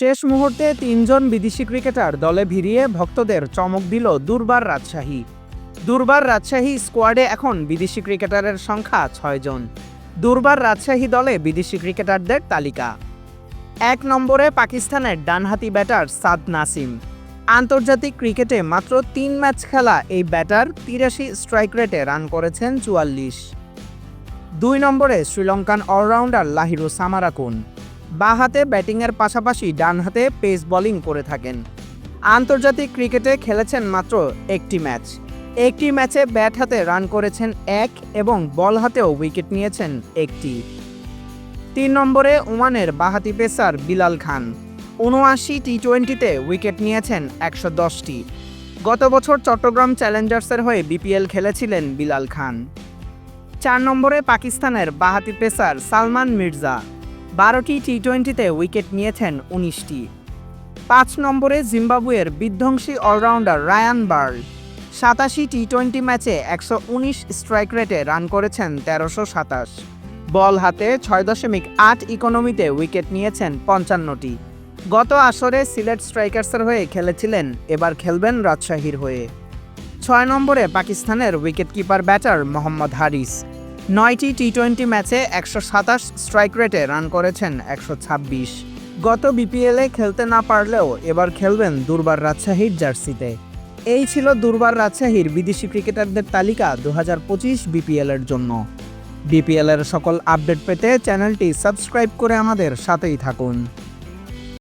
শেষ মুহূর্তে তিনজন বিদেশি ক্রিকেটার দলে ভিড়িয়ে ভক্তদের চমক দিল দুর্বার রাজশাহী। দুর্বার রাজশাহী স্কোয়াডে এখন বিদেশি ক্রিকেটারের সংখ্যা ছয়জন দুর্বার রাজশাহী দলে বিদেশি ক্রিকেটারদের তালিকা। এক নম্বরে পাকিস্তানের ডানহাতি ব্যাটার সাদ নাসিম। আন্তর্জাতিক ক্রিকেটে মাত্র তিন ম্যাচ খেলা এই ব্যাটার তিরাশি স্ট্রাইক রেটে রান করেছেন চুয়াল্লিশ। দুই নম্বরে শ্রীলঙ্কান অলরাউন্ডার লাহিরু সামারাকুন। বাঁ-হাতে ব্যাটিংয়ের পাশাপাশি ডান হাতে পেস বোলিং করে থাকেন। আন্তর্জাতিক ক্রিকেটে খেলেছেন মাত্র একটি ম্যাচ। একটি ম্যাচে ব্যাট হাতে রান করেছেন এক এবং বল হাতেও উইকেট নিয়েছেন একটি। তিন নম্বরে ওমানের বাহাতি পেসার বিলাল খান। উনআশি টি টোয়েন্টিতে উইকেট নিয়েছেন একশো দশটি। গত বছর চট্টগ্রাম চ্যালেঞ্জার্সের হয়ে বিপিএল খেলেছিলেন বিলাল খান। চার নম্বরে পাকিস্তানের বাহাতি পেসার সালমান মির্জা। বারোটি টি টোয়েন্টিতে উইকেট নিয়েছেন উনিশটি। পাঁচ নম্বরে জিম্বাবুয়ের বিধ্বংসী অলরাউন্ডার রায়ান বার্ল। সাতাশি টি টোয়েন্টি ম্যাচে একশো উনিশ স্ট্রাইক রেটে রান করেছেন তেরোশো সাতাশ। বল হাতে ছয় দশমিক আট ইকোনমিতে উইকেট নিয়েছেন পঞ্চান্নটি। গত আসরে সিলেট স্ট্রাইকার্সের হয়ে খেলেছিলেন, এবার খেলবেন রাজশাহীর হয়ে। ছয় নম্বরে পাকিস্তানের উইকেটকিপার ব্যাটার মোহাম্মদ হারিস। নয়টি টি টোয়েন্টি ম্যাচে একশো সাতাশ স্ট্রাইক রেটে রান করেছেন একশো ছাব্বিশ। গত বিপিএলে খেলতে না পারলেও এবার খেলবেন দুর্বার রাজশাহীর জার্সিতে। এই ছিল দুর্বার রাজশাহীর বিদেশি ক্রিকেটারদের তালিকা দু হাজার পঁচিশ বিপিএলের জন্য। বিপিএলের সকল আপডেট পেতে চ্যানেলটি সাবস্ক্রাইব করে আমাদের সাথেই থাকুন।